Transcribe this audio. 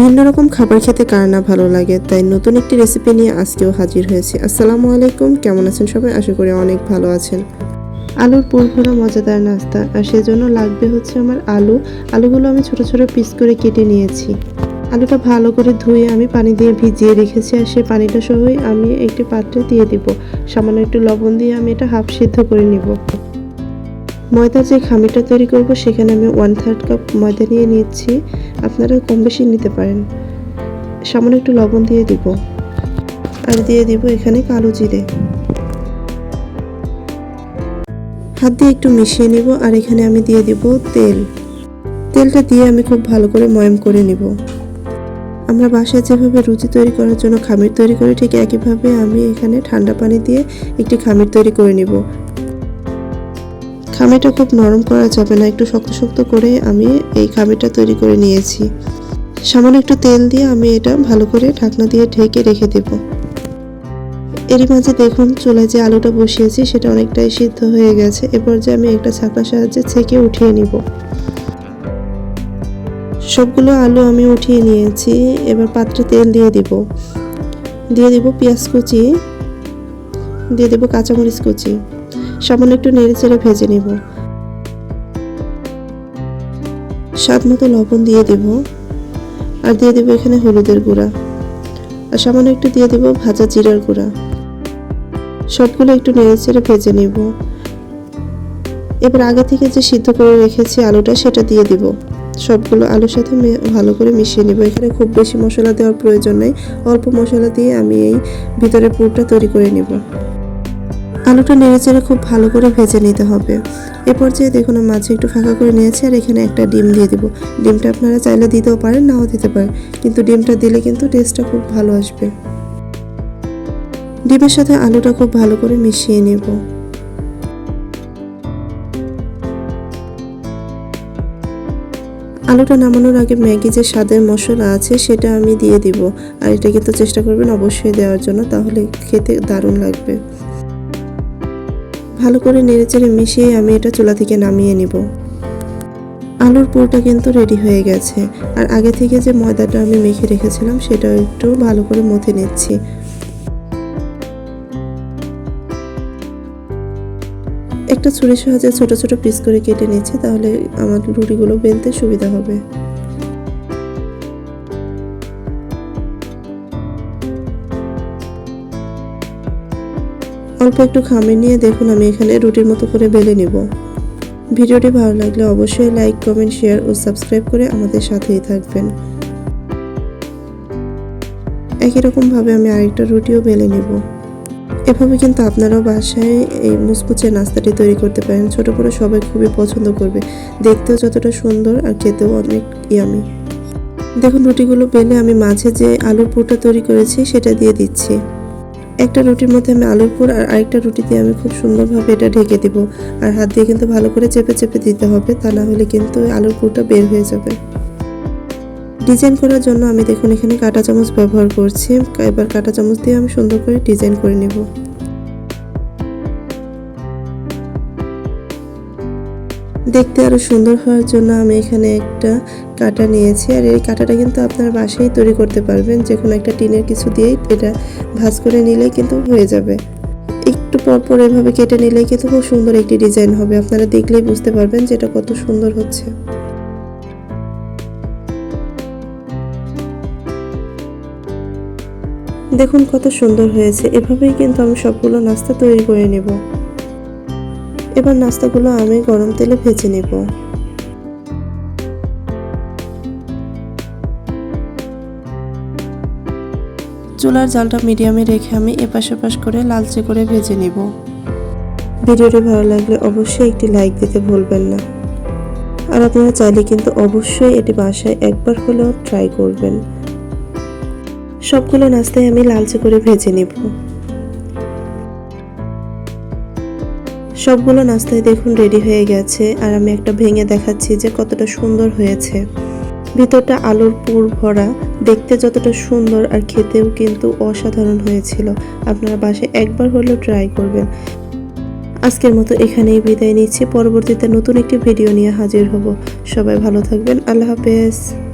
ভিন্ন রকম খাবার খেতে কার না ভালো লাগে, তাই নতুন একটি রেসিপি নিয়ে আজকেও হাজির হয়েছি। আসসালামু আলাইকুম, কেমন আছেন সবাই? আশা করি অনেক ভালো আছেন। আলুর পুরভরা মজাদার নাস্তা, আর সেজন্য লাগবে হচ্ছে আমার আলু। আলুগুলো আমি ছোট ছোট পিস করে কেটে নিয়েছি। আলুটা ভালো করে ধুয়ে আমি পানি দিয়ে ভিজিয়ে রেখেছি, আর সেই পানিটা সহই আমি একটি পাত্রে দিয়ে দিব। সামান্য একটু লবণ দিয়ে আমি এটা হাফ সিদ্ধ করে নিব। ময়দার যে খামিরটা তৈরি করব, সেখানে আমি ওয়ান থার্ড কাপ ময়দা নিয়ে নিচ্ছি। আপনারা কম বেশি নিতে পারেন। সামান্য একটু লবণ দিয়ে দিব। আর দিয়ে দিব এখানে কালো জিরে। হাত দিয়ে একটু মিশিয়ে নিব, আর এখানে আমি দিয়ে দিব তেল। তেলটা দিয়ে আমি খুব ভালো করে ময়াম করে নিব। আমরা বাসায় যেভাবে রুচি তৈরি করার জন্য খামির তৈরি করি, ঠিক একইভাবে আমি এখানে ঠান্ডা পানি দিয়ে একটি খামির তৈরি করে নিব। খামিটা খুব নরম করা যাবে না, একটু শক্ত শক্ত করে আমি এই খামিটা তৈরি করে নিয়েছি। সামান্য একটু তেল দিয়ে আমি এটা ভালো করে ঢাকনা দিয়ে ঢেকে রেখে দেব। এরই মাঝে দেখুন চুলায় যে আলুটা বসিয়েছি, সেটা অনেকটাই সিদ্ধ হয়ে গেছে। এরপর যে আমি একটা ছাকনার সাহায্যে ছেঁকে উঠিয়ে নিব। সবগুলো আলু আমি উঠিয়ে নিয়েছি, এবার পাত্রে তেল দিয়ে দিব। দিয়ে দিব পেঁয়াজ কুচি, দিয়ে দেব কাঁচামরিচ কুচি। সামান্য একটু নেড়ে চেড়ে ভেজে নিব। স্বাদ মতো লবণ দিয়ে দেব। আর দিয়ে দেব এখানে হলুদের গুঁড়া। আর সামান্য একটু দিয়ে দেব ভাজা জিরার গুঁড়া। সবগুলো একটু নেড়ে চেড়ে ভেজে নিব। এবার আগে থেকে যে সিদ্ধ করে রেখেছি আলুটা, সেটা দিয়ে দিব। সবগুলো আলুর সাথে ভালো করে মিশিয়ে নিব। এখানে খুব বেশি মশলা দেওয়ার প্রয়োজন নেই। অল্প মশলা দিয়ে আমি এই ভিতরে পুরটা তৈরি করে নিব। আলুটা নেড়ে চেড়ে খুব ভালো করে ভেজে নিতে হবে। এ পর্যায়ে দেখুন মাঝে একটু ফাঁকা করে নিয়েছি আর এখানে একটা ডিম দিয়ে দিব। ডিমটা আপনারা চাইলে দিতেও পারেন, নাও দিতে পারেন। কিন্তু ডিমটা দিলে কিন্তু টেস্টটা খুব ভালো আসবে। ডিমের সাথে আলুটা খুব ভালো করে মিশিয়ে নেব। আলুটা নামানোর আগে ম্যাগি যে স্বাদের মশলা আছে সেটা আমি দিয়ে দিব। আর এটা কিন্তু চেষ্টা করবেন অবশ্যই দেওয়ার জন্য, তাহলে খেতে দারুণ লাগবে। ভালো করে নেড়েচেড়ে মিশিয়ে আমি এটা চুলা থেকে নামিয়ে নিব। আলুর পুরটা কিন্তু রেডি হয়ে গেছে। আর আগে থেকে যে ময়দাটা আমি মেখে রেখেছিলাম, সেটাও একটু ভালো করে মথে নিচ্ছি। একটা ছুরির সাহায্যে ছোট ছোট পিস করে কেটে নিচ্ছি, তাহলে আমার রুটিগুলো বেলতে সুবিধা হবে। অল্প একটু খামির নিয়ে দেখুন, আমি এখানে রুটির মতো করে বেলে নিব। ভিডিওটি ভালো লাগলে অবশ্যই লাইক কমেন্ট শেয়ার ও সাবস্ক্রাইব করে আমাদের সাথেই থাকবেন। একই রকমভাবে আমি আরেকটা রুটিও বেলে নেব। এভাবে কিন্তু আপনারাও বাসায় এই মুচমুচে নাস্তাটি তৈরি করতে পারেন। ছোটো বড়ো সবাই খুবই পছন্দ করবে। দেখতেও যতটা সুন্দর আর খেতেও অনেক ইয়ামি দেখুন, রুটিগুলো বেলে আমি মাঝে যে আলুর পুরটা তৈরি করেছি, সেটা দিয়ে দিচ্ছি। একটা রুটির মধ্যে আমি আলুর পুর আর আরেকটা রুটি দিয়ে আমি খুব সুন্দরভাবে এটা ঢেকে দেবো। আর হাত দিয়ে কিন্তু ভালো করে চেপে চেপে দিতে হবে, তা না হলে কিন্তু আলুর পুরটা বের হয়ে যাবে। ডিজাইন করার জন্য আমি দেখুন এখানে কাঁটা চামচ ব্যবহার করছি। এবার কাঁটা চামচ দিয়ে আমি সুন্দর করে ডিজাইন করে নেব। দেখতে আরও সুন্দর হওয়ার জন্য আমি এখানে একটা কাটা নিয়েছি। আর এই কাটাটা কিন্তু আপনার বাসায় তৈরি করতে পারবেন। যে কোনো একটা টিনের কিছু দিয়েই এটা ভাঁজ করে নিলেই কিন্তু হয়ে যাবে। একটু পর পর এভাবে কেটে নিলেই কিন্তু খুব সুন্দর একটি ডিজাইন হবে। আপনারা দেখলেই বুঝতে পারবেন যে এটা কত সুন্দর হচ্ছে। দেখুন কত সুন্দর হয়েছে। এভাবেই কিন্তু আমি সবগুলো নাস্তা তৈরি করে নেব। এবার নাস্তাগুলো আমি গরম তেলে ভেজে নেব। চুলার জালটা মিডিয়ামে রেখে আমি এপাশ ওপাশ করে লালচে করে ভেজে নিব। ভিডিওটি ভালো লাগলে অবশ্যই একটি লাইক দিতে ভুলবেন না। আর আপনারা চাইলে কিন্তু অবশ্যই এটি বাসায় একবার হলেও ট্রাই করবেন। সবগুলো নাস্তায় আমি লালচে করে ভেজে নেব। সবগুলো নাস্তায় দেখুন রেডি হয়ে গেছে আর আমি একটা ভেঙে দেখাচ্ছি যে কতটা সুন্দর হয়েছে। ভিতরটা আলুর পুর ভরা, দেখতে যতটা সুন্দর আর খেতেও কিন্তু অসাধারণ হয়েছিল। আপনারা বাসায় একবার হলেও ট্রাই করবেন। আজকের মতো এখানেই বিদায় নিচ্ছি। পরবর্তীতে নতুন একটি ভিডিও নিয়ে হাজির হব। সবাই ভালো থাকবেন। আল্লাহ হাফেজ।